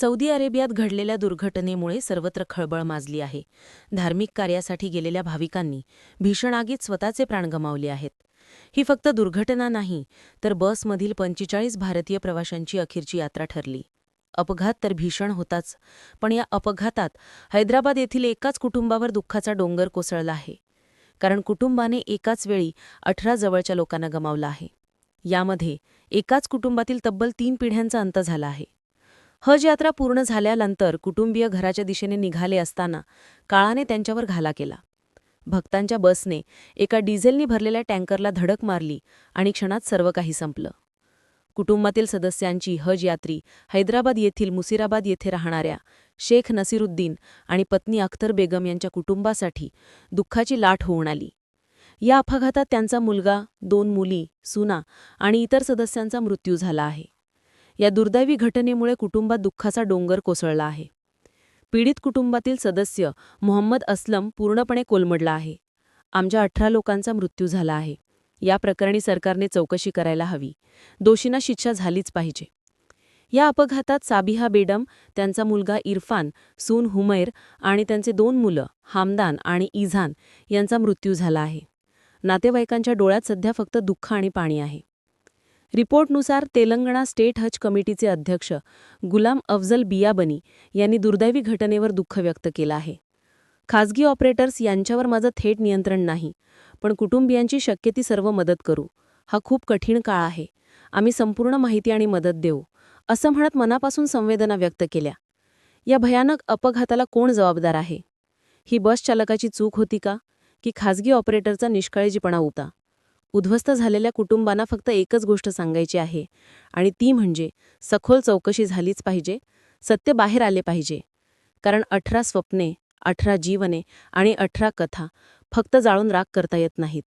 Saudi अरेबियात घडलेल्या दुर्घटनेमुळे सर्वत्र खळबळ माजली आहे. धार्मिक कार्यासाठी गेलेल्या भाविकांनी भीषण आगीत स्वतःचे प्राण गमावले आहेत. ही फक्त दुर्घटना नाही तर बसमधील पंचेचाळीस भारतीय प्रवाशांची अखेरची यात्रा ठरली. अपघात तर भीषण होताच पण या अपघातात हैदराबाद येथील एकाच कुटुंबावर दुःखाचा डोंगर कोसळला आहे. कारण कुटुंबाने एकाच वेळी अठरा जवळच्या लोकांना गमावलं आहे. यामध्ये एकाच कुटुंबातील तब्बल तीन पिढ्यांचा अंत झाला आहे. हज यात्रा पूर्ण झाल्यानंतर कुटुंबीय घराच्या दिशेने निघाले असताना काळाने त्यांच्यावर घाला केला. भक्तांच्या बसने एका डिझेलनी भरलेल्या टँकरला धडक मारली आणि क्षणात सर्व काही संपलं. कुटुंबातील सदस्यांची हज यात्री हैदराबाद येथील मुसिराबाद येथे राहणाऱ्या शेख नसीरुद्दीन आणि पत्नी अख्तर बेगम यांच्या कुटुंबासाठी दुःखाची लाट होऊन आली. या अपघातात त्यांचा मुलगा दोन मुली सुना आणि इतर सदस्यांचा मृत्यू झाला आहे. या दुर्दैवी घटनेमुळे कुटुंबात दुःखाचा डोंगर कोसळला आहे. पीडित कुटुंबातील सदस्य मोहम्मद असलम पूर्णपणे कोलमडला आहे. आमच्या अठरा लोकांचा मृत्यू झाला आहे. या प्रकरणी सरकारने चौकशी करायला हवी. दोषींना शिक्षा झालीच पाहिजे. या अपघातात साबिहा बेडम त्यांचा मुलगा इरफान सून हुमैर आणि त्यांचे दोन मुलं हामदान आणि इझान यांचा मृत्यू झाला आहे. नातेवाईकांच्या डोळ्यात सध्या फक्त दुःख आणि पाणी आहे. रिपोर्टनुसार तेलंगणा स्टेट हज कमिटीचे अध्यक्ष गुलाम अफजल बियाबनी यांनी दुर्दैवी घटनेवर दुःख व्यक्त केलं आहे. खासगी ऑपरेटर्स यांच्यावर माझं थेट नियंत्रण नाही पण कुटुंबियांची शक्य ती सर्व मदत करू. हा खूप कठीण काळ आहे. आम्ही संपूर्ण माहिती आणि मदत देऊ असं म्हणत मनापासून संवेदना व्यक्त केल्या. या भयानक अपघाताला कोण जबाबदार आहे? ही बस चालकाची चूक होती का? की खासगी ऑपरेटरचा निष्काळजीपणा होता? उद्ध्वस्त झालेल्या कुटुंबांना फक्त एकच गोष्ट सांगायची आहे आणि ती म्हणजे सखोल चौकशी झालीच पाहिजे सत्य बाहेर आले पाहिजे. कारण अठरा स्वप्ने अठरा जीवने आणि अठरा कथा फक्त जाळून राग करता येत नाहीत.